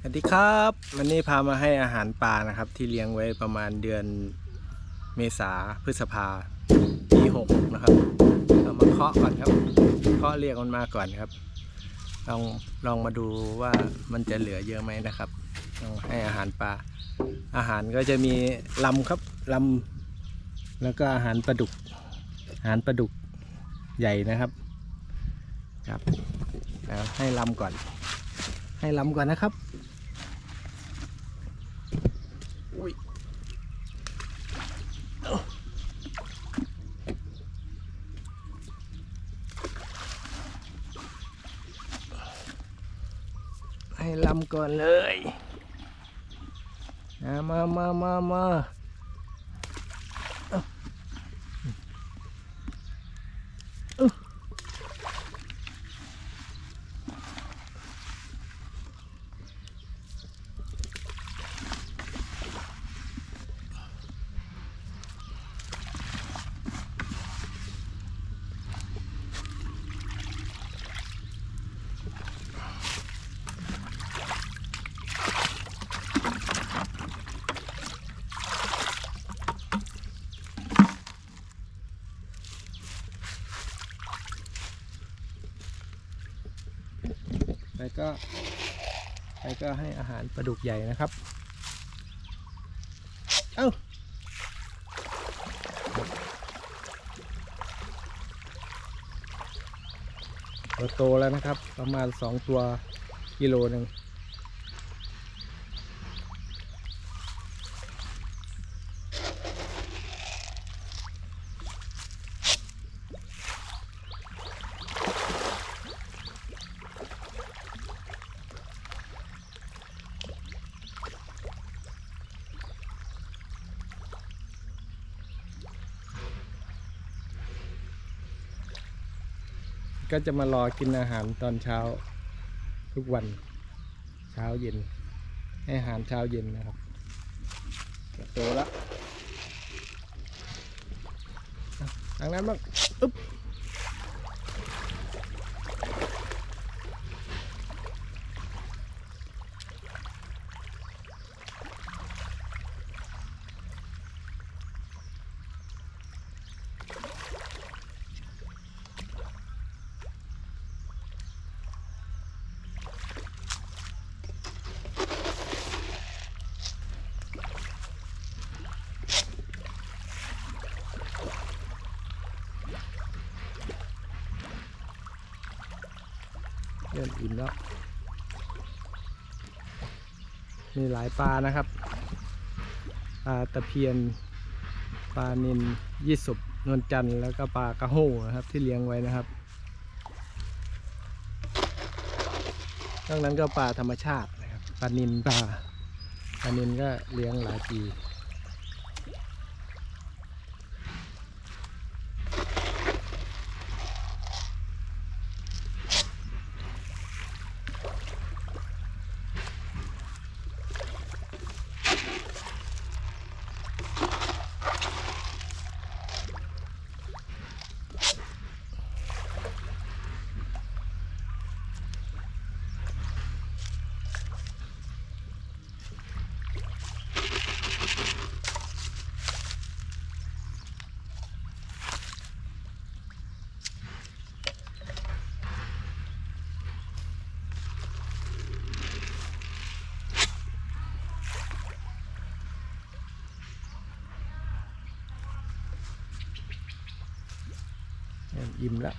สวัสดีครับวันนี้พามาให้อาหารปลานะครับ ที่เลี้ยงไว้ประมาณเดือนเมษาพฤษภาปีหกนะครับเรามาเคาะก่อนครับเคาะเรียกมันมาก่อนครับลองลองมาดูว่ามันจะเหลือเยอะไหมนะครับลองให้อาหารปลาอาหารก็จะมีลำครับลำแล้วก็อาหารปลาดุก อาหารปลาดุกใหญ่นะครับครับแล้วให้ลำก่อน ให้ลำก่อนนะครับอุ้ยเอาให้ลำก่อนเลยนะมามามามาเอา แล้วก็แล้วก็ให้อาหารปลาดุกใหญ่นะครับ เอ้าตัวโตแล้วนะครับ ประมาณ 2 ตัวกิโลหนึ่ง ก็จะมารอกินอาหารตอนเช้าทุกวันเช้าเย็น ให้อาหารเช้าเย็นนะครับโตแล้วอะทางนั้นบ้างอึ๊บ ริ่มอิ่มแล้วมีหลายปลานะครับปลาตะเพียนปลานินยี่สุบนวลจันทร์แล้วก็ปลากระโห้นะครับที่เลี้ยงไว้นะครับนอกนั้นก็ปลาธรรมชาตินะครับปลานินปลาปลานินก็เลี้ยงหลายปี อิ่มแล้ว